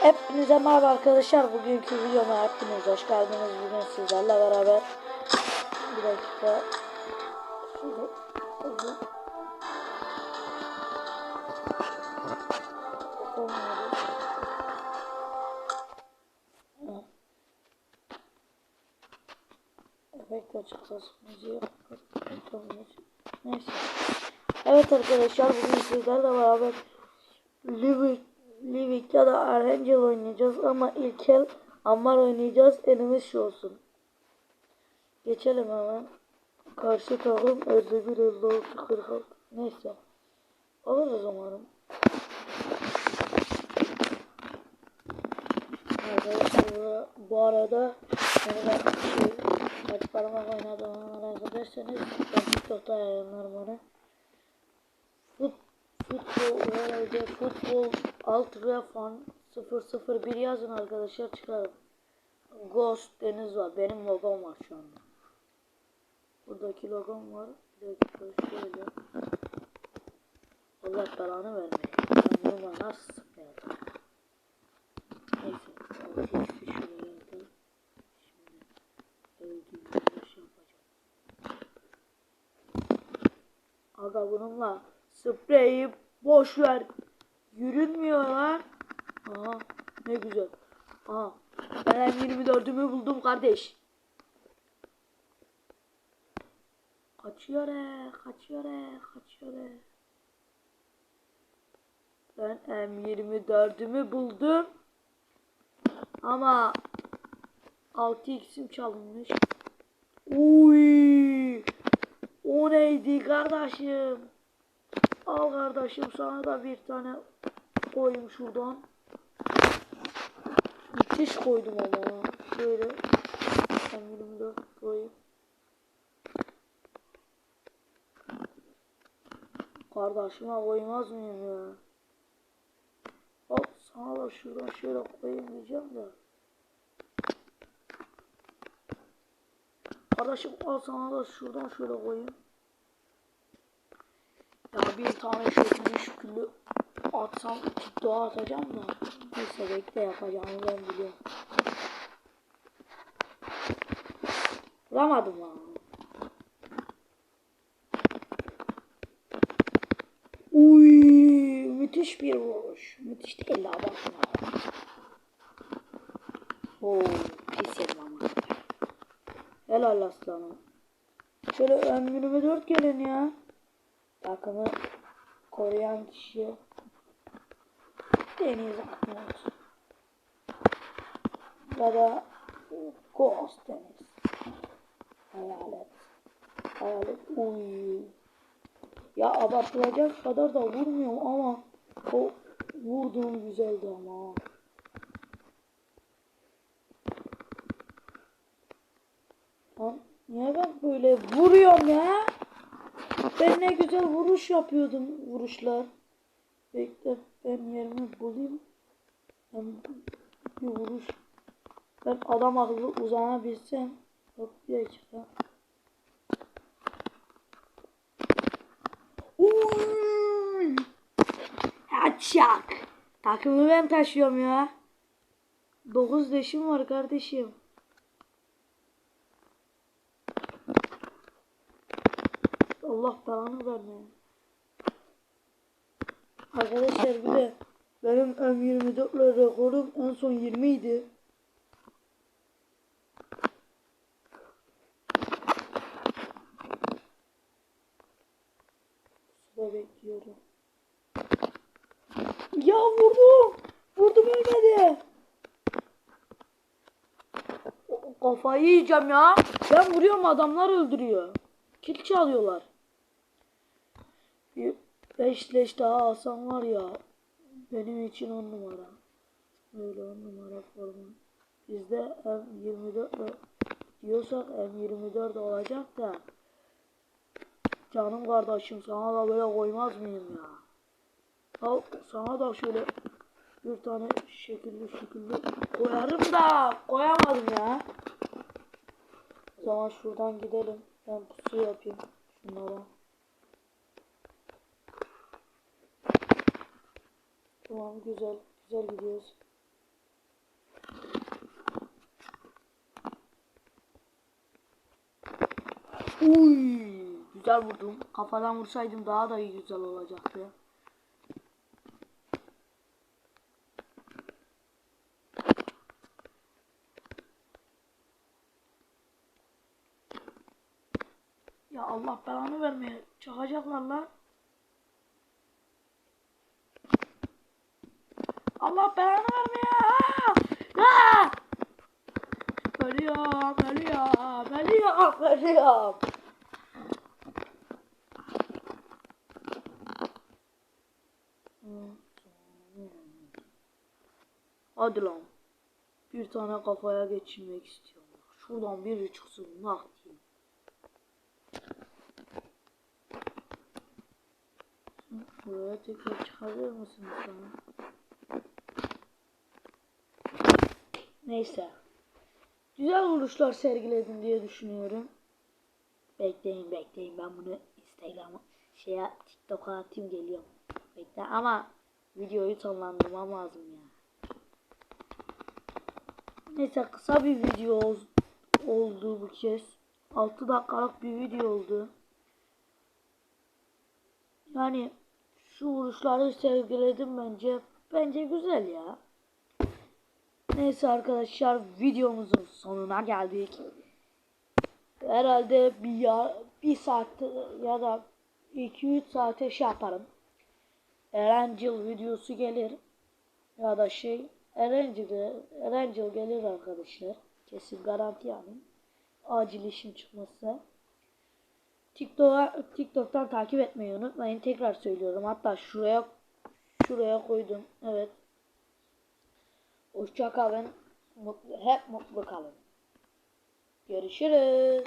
Hepinize merhaba arkadaşlar. Bugünkü videoma hepiniz hoş geldiniz. Bugün sizlerle beraber bir dakika şurada. Efekt açıkçası. Neyse. Evet arkadaşlar bugün sizlerle beraber Livik, Livik ya da Arhangel oynayacağız ama ilk el Ammar oynayacağız. Elimiz şu olsun. Geçelim hemen. Karşı takım 51 56 46. Neyse. Alırız umarım. Arkadaşlar bu- arada yani ben şey, kaç parmak oynadığımı merak ederseniz ben TikTok'ta yayınlarım onu. Futbol herhalde futbol alt refan 001 yazın arkadaşlar çıkarım. Ghost Deniz var. Benim logom var şu anda. Buradaki logom var. Bir dakika şöyle. Allah belanı vermeyin. Ben bunu bana nasıl sıkmayacağım? Neyse. Şey yapacağım. Aga bununla spreyi boş ver. Yürünmüyor lan. Aha ne güzel. Aha ben 24'ümü buldum kardeş. Kaçıyor he, kaçıyor he, kaçıyor he. Ben M24'ümü buldum. Ama 6x'im çalınmış. Uy! O neydi kardeşim? Al kardeşim sana da bir tane koyayım şuradan. Müthiş koydum ama. Şöyle. Ben 24 koyayım. Kardeşime koymaz mıyım ya? Hop sana da şuradan şöyle koyayım diyeceğim de. Kardeşim al sana da şuradan şöyle koyayım. Bir tane şekilli şükürlü atsam TikTok'a atacağım da. Neyse bekle yapacağımı ben biliyorum. Vuramadım lan. Uy, müthiş bir vuruş. Müthiş değil la bakma. Oo, pis yedim ama. Helal aslanım. Şöyle M24 gelin ya. Takımı koruyan kişi Deniz Akmut. Ya da Ghost Deniz. Hayalet. Hayalet. Uy. Ya abartılacak kadar da vurmuyorum ama o vurduğum güzeldi ama. Lan niye ben böyle vuruyorum ya? Ben ne güzel vuruş yapıyordum vuruşlar. Bekle ben yerimi bulayım. Ben bir vuruş. Ben adam akıllı uzanabilsem. Hop bir dakika. Uy! Açak. Takımı ben taşıyorum ya. 9 leşim var kardeşim. Allah belanı vermeyin. Arkadaşlar bir de benim M24 ile rekorum en son 20 idi. Sıra bekliyorum. Ya vurdum. Vurdum ölmedi. Kafayı yiyeceğim ya. Ben vuruyorum adamlar öldürüyor. Kill çalıyorlar. Bir beş leş daha alsam var ya. Benim için on numara. Böyle on numara forma. Bizde M24 diyorsak M24 olacak da. Canım kardeşim sana da böyle koymaz mıyım ya? Al sana da şöyle bir tane şekilli şekilli koyarım da koyamadım ya. O zaman şuradan gidelim. Ben pusu yapayım şunlara. Tamam güzel. Güzel gidiyoruz. Uy, güzel vurdum. Kafadan vursaydım daha da iyi güzel olacaktı. Ya Allah belanı vermeye çakacaklar lan. Allah belanı vermeye. Aa! Aa! Ölüyorum, ölüyorum, ölüyorum, ölüyorum. Hadi lan. Bir tane kafaya geçirmek istiyorum. Şuradan biri çıksın. Nah diyeyim. Buraya tekrar çıkarır mısınız bana? Neyse. Güzel vuruşlar sergiledim diye düşünüyorum. Bekleyin bekleyin ben bunu Instagram'a şeye TikTok'a atayım geliyorum. Bekle ama videoyu sonlandırmam lazım ya. Neyse kısa bir video ol- oldu bu kez. 6 dakikalık bir video oldu. Yani şu vuruşları sergiledim bence. Bence güzel ya. Neyse arkadaşlar videomuzun sonuna geldik. Herhalde bir ya, bir saat ya da 2-3 saate şey yaparım. Erencil videosu gelir. Ya da şey Erencil, Erencil gelir arkadaşlar. Kesin garanti yani. Acil işim çıkmazsa. TikTok'a TikTok'tan takip etmeyi unutmayın. Tekrar söylüyorum. Hatta şuraya şuraya koydum. Evet. Hoşça kalın. Mutlu, hep mutlu kalın. Görüşürüz.